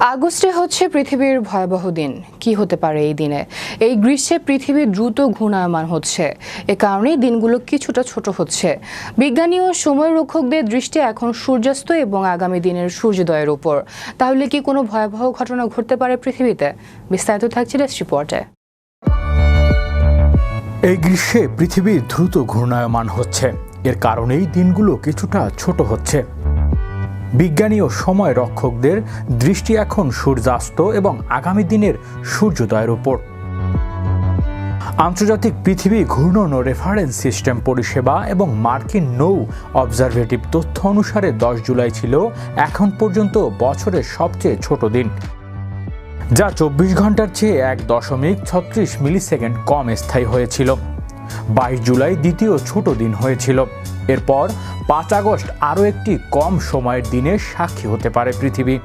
আগস্টে হচ্ছে পৃথিবীর ভয়াবহ দিন। কি হতে পারে এই দিনে? এই গ্রীষ্মে পৃথিবী দ্রুত ঘূর্ণায়মান হচ্ছে। এ কারণেই দিনগুলো কিছুটা ছোট হচ্ছে। বিজ্ঞানী ও সময় রক্ষকদের দৃষ্টি এখন সূর্যাস্ত এবং আগামী দিনের সূর্যোদয়ের উপর। তাহলে কি কোনো ভয়াবহ ঘটনা ঘটতে পারে পৃথিবীতে? বিস্তারিত থাকছে ডেস্ক রিপোর্টে। এই গ্রীষ্মে পৃথিবী দ্রুত ঘূর্ণায়মান হচ্ছে। এর কারণেই দিনগুলো কিছুটা ছোট হচ্ছে। বিজ্ঞানী ও সময় রক্ষকদের দৃষ্টি এখন সূর্যাস্ত এবং আগামী দিনের সূর্যোদয়ের উপর। আন্তর্জাতিক পৃথিবী ঘূর্ণন রেফারেন্স সিস্টেম পরিষেবা এবং মার্কিন নৌ অবজারভেটিভ তথ্য অনুসারে দশ জুলাই ছিল এখন পর্যন্ত বছরের সবচেয়ে ছোট দিন, যা চব্বিশ ঘণ্টার চেয়ে এক দশমিক ছত্রিশ মিলিসেকেন্ড কম স্থায়ী হয়েছিল। বাইশ জুলাই দ্বিতীয় ছোট দিন হয়েছিল। এরপর পাঁচ আগস্ট আরও একটি কম সময়ের দিনের সাক্ষী হতে পারে পৃথিবী।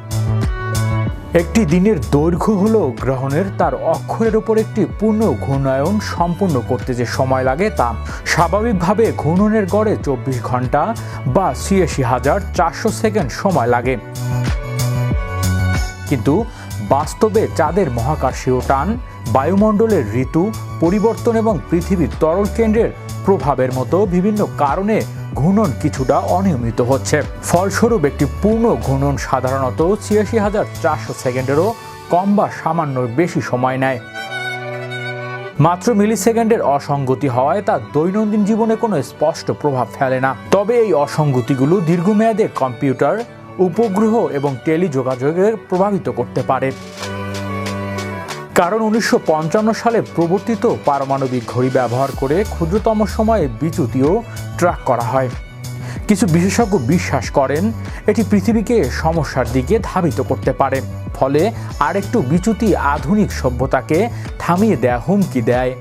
একটি দিনের দৈর্ঘ্য হল গ্রহণের, তার অক্ষরের উপর একটি পূর্ণ ঘূর্ণায়ন সম্পূর্ণ করতে যে সময় লাগে তা। স্বাভাবিকভাবে ঘূর্ণনের গড়ে চব্বিশ ঘণ্টা বা ছিয়াশি হাজার চারশো সেকেন্ড সময় লাগে। কিন্তু বাস্তবে চাঁদের মহাকাশীয় টান, বায়ুমণ্ডলের ঋতু, পরিবর্তন এবং পৃথিবীর তরল কেন্দ্রের প্রভাবের মতো বিভিন্ন কারণে ঘূর্ণন কিছুটা অনিয়মিত হচ্ছে। ফলস্বরূপ একটি পূর্ণ ঘূর্ণন সাধারণত ছিয়াশি হাজার চারশো সেকেন্ডেরও কম বা সামান্য বেশি সময় নেয়। মাত্র মিলিসেকেন্ডের অসঙ্গতি হওয়ায় তা দৈনন্দিন জীবনে কোনো স্পষ্ট প্রভাব ফেলে না। তবে এই অসঙ্গতিগুলো দীর্ঘমেয়াদে কম্পিউটার, উপগ্রহ এবং টেলিযোগাযোগের প্রভাবিত করতে পারে। কারণ উনিশশো পঞ্চান্ন সালে প্রবর্তিত পারমাণবিক ঘড়ি ব্যবহার করে ক্ষুদ্রতম সময়ে বিচ্যুতিও ট্র্যাক করা হয়। কিছু বিশেষজ্ঞ বিশ্বাস করেন, এটি পৃথিবীকে সমস্যার দিকে ধাবিত করতে পারে, ফলে আরেকটু বিচ্যুতি আধুনিক সভ্যতাকে থামিয়ে দেয়া হুমকি দেয়,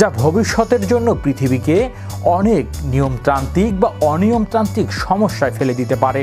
যা ভবিষ্যতের জন্য পৃথিবীকে অনেক নিয়মতান্ত্রিক বা অনিয়মতান্ত্রিক সমস্যায় ফেলে দিতে পারে।